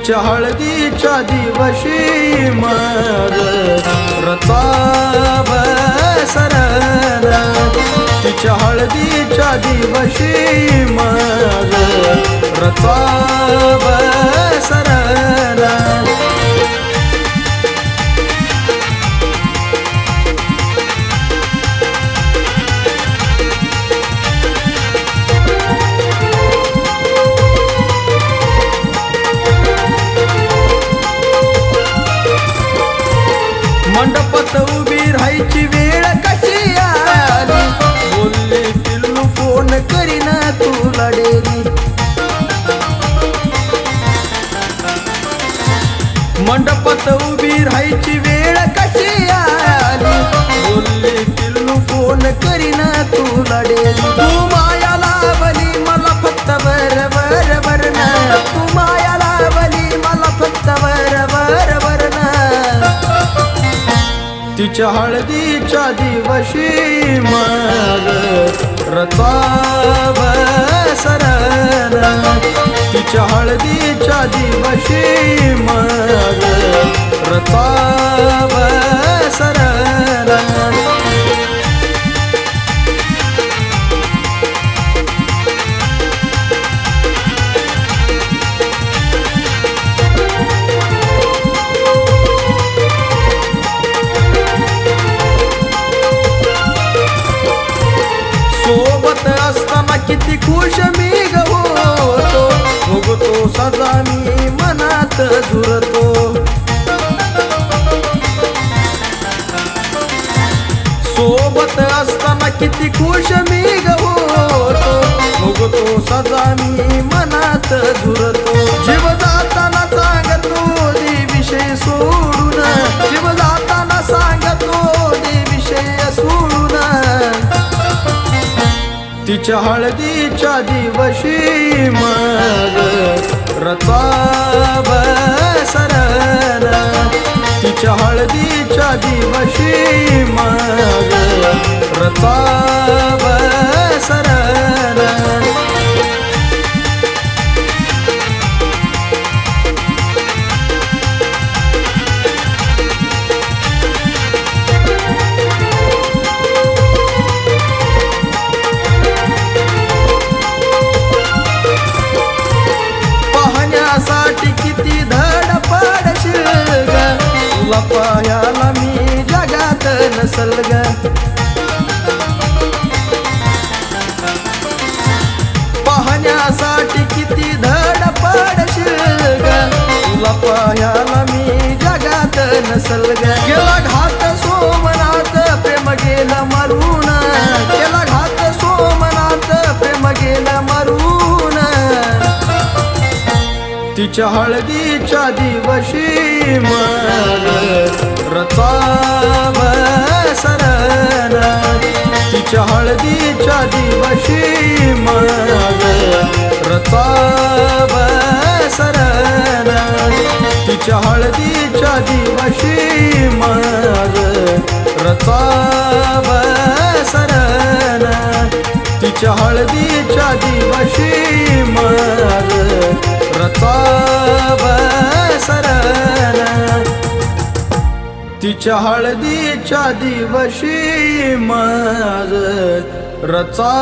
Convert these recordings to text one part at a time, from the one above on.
तिच्या हळदीच्या दिवशी मर रचा बसरण तिच्या हळदीच्या दिवशी मर रचा बसरण मंडपात उभी राहायची वेळ कशी आली? बोलले पिल्लू फोन करीन तुला डेरी मंडपात उभी राहायची वेळ कशी आली? बोलले पिल्लू फोन करीन तुला डेरी तू माय तिच्या हळदीच्या दिवशी मग रचा सरण तिच्या हळदीच्या दिवशी मग रचा सरण सोबत असताना किती खुश मी गवतो भोगतो सदा मी मनात झुरतो. सोबत असताना किती खुश मी गवतो तिच्या हळदीच्या दिवशी मग रचा बसरण तिच्या हळदीच्या दिवशी मग रचा बसरण नसल पाहण्यासाठी किती धड पडशील ग. तुला पाहायला मी जगात नसल ग गेला घात सोमनाथ प्रेम गेला मरून. गेला घात सोमनाथ प्रेम गेला मरून. तिच्या हळदीच्या दिवशी मग हळदीच्या दिवशी मग रचा बसरण तिच्या हळदीच्या दिवशी मग रचा बसरण तिच्या हळदीच्या दिवशी मग रचा बसरण तिच्या हळदीच्या दिवशी माझ रचा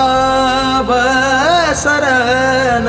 बसरण